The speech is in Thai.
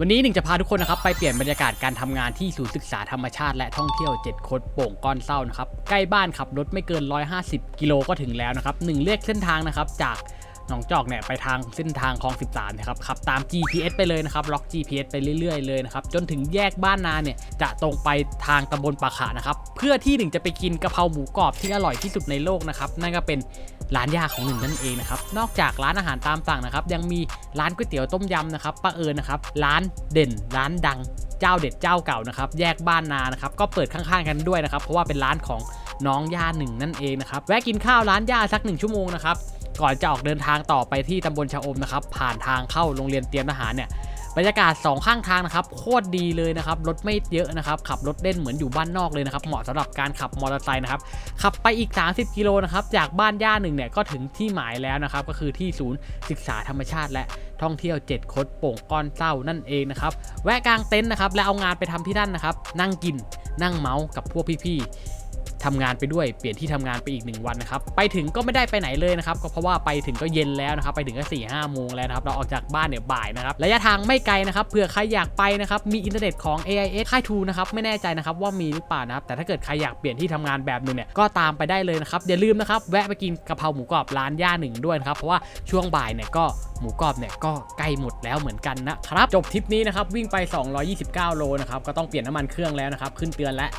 วันนี้หนึ่งจะพาทุกคนนะครับไปเปลี่ยนบรรยากาศการทำงานที่ศูนย์ศึกษาธรรมชาติและท่องเที่ยว 7 โคดโป่งก้อนเศร้านะครับใกล้บ้านขับรถไม่เกิน 150 กิโลก็ถึงแล้วนะครับหนึ่งเลือกเส้นทางนะครับจาก หนองจอกเนี่ยไปทางเส้นทางคลอง 13 นะครับขับตาม GPS ไปเลยนะครับล็อก GPS ไปเรื่อยๆเลยนะครับจนถึงแยกบ้านนาเนี่ยจะตรงไปทางตำบลปะขะนะครับเพื่อที่หนึ่งจะไปกินกะเพราหมูกรอบที่อร่อยที่สุดในโลกนะครับนั่นก็เป็นร้านยาของหนึ่งนั่นเองนะครับนอกจากร้านอาหารตามสั่งนะครับยังมีร้านก๋วยเตี๋ยวต้มยำนะครับป้าเอิญนะครับร้านเด่นร้านดังเจ้าเด็ดเจ้าเก่านะครับแยกบ้านนานะครับก็เปิดข้างๆกันด้วยนะครับเพราะว่าเป็นร้านของน้องย่าหนึ่งนั่นเองนะครับแวะกินข้าวร้านย่าสักหนึ่งชั่วโมงนะครับ ก่อนจะออกเดินทางต่อไปที่ตำบลชะอมนะครับ ผ่านทางเข้าโรงเรียนเตรียมทหารเนี่ยบรรยากาศสองข้างทางนะครับโคตรดีเลยนะครับรถไม่เยอะนะครับขับรถเล่นเหมือนอยู่บ้านนอกเลยนะครับเหมาะสำหรับการขับมอเตอร์ไซค์นะครับขับไปอีก 30 กิโลนะครับจากบ้านย่าหนึ่งเนี่ยก็ถึงที่หมายแล้วนะครับก็คือที่ศูนย์ศึกษาธรรมชาติ และท่องเที่ยว7คดโป่งก้อนเศร้านั่นเองนะครับแวะกลางเต็นท์นะครับและเอางานไปทำที่นั่นนะครับนั่งกินนั่งเมาส์กับพวกพี่ๆ ทำงานไปด้วยเปลี่ยนที่ทำงานไปอีก 1 วันนะครับไปถึงก็ไม่ได้ไปไหนเลยนะครับก็เพราะว่าไปถึงก็เย็นแล้วนะครับไปถึงก็4ี่ห้าโมงแล้วนะครับเราออกจากบ้านเนี่ยบ่ายนะครับระยะทางไม่ไกลนะครับเผื่อใครอยากไปนะครับมีอินเทอร์เน็ตของ AIS ค่ายทูนะครับไม่แน่ใจนะครับว่ามีหรือเปล่านะครับแต่ถ้าเกิดใครอยากเปลี่ยนที่ทำงานแบบนึงเนี่ยก็ตามไปได้เลยนะครับอย่าลืมนะครับแวะไปกินกะเพราหมูกรอบร้านย่าหนึ่งด้วยนะครับเพราะว่าช่วงบ่ายเนี่ยก็หมูกรอบเนี่ยก็ใกล้หมดแล้วเหมือนกันนะครับจบทริปนี้นะครับวิ่งไป 229 โลนะครับก็ต้องเปลี่ยนน้ำมันเครื่องแล้วนะครับขึ้นเตือนแล้ว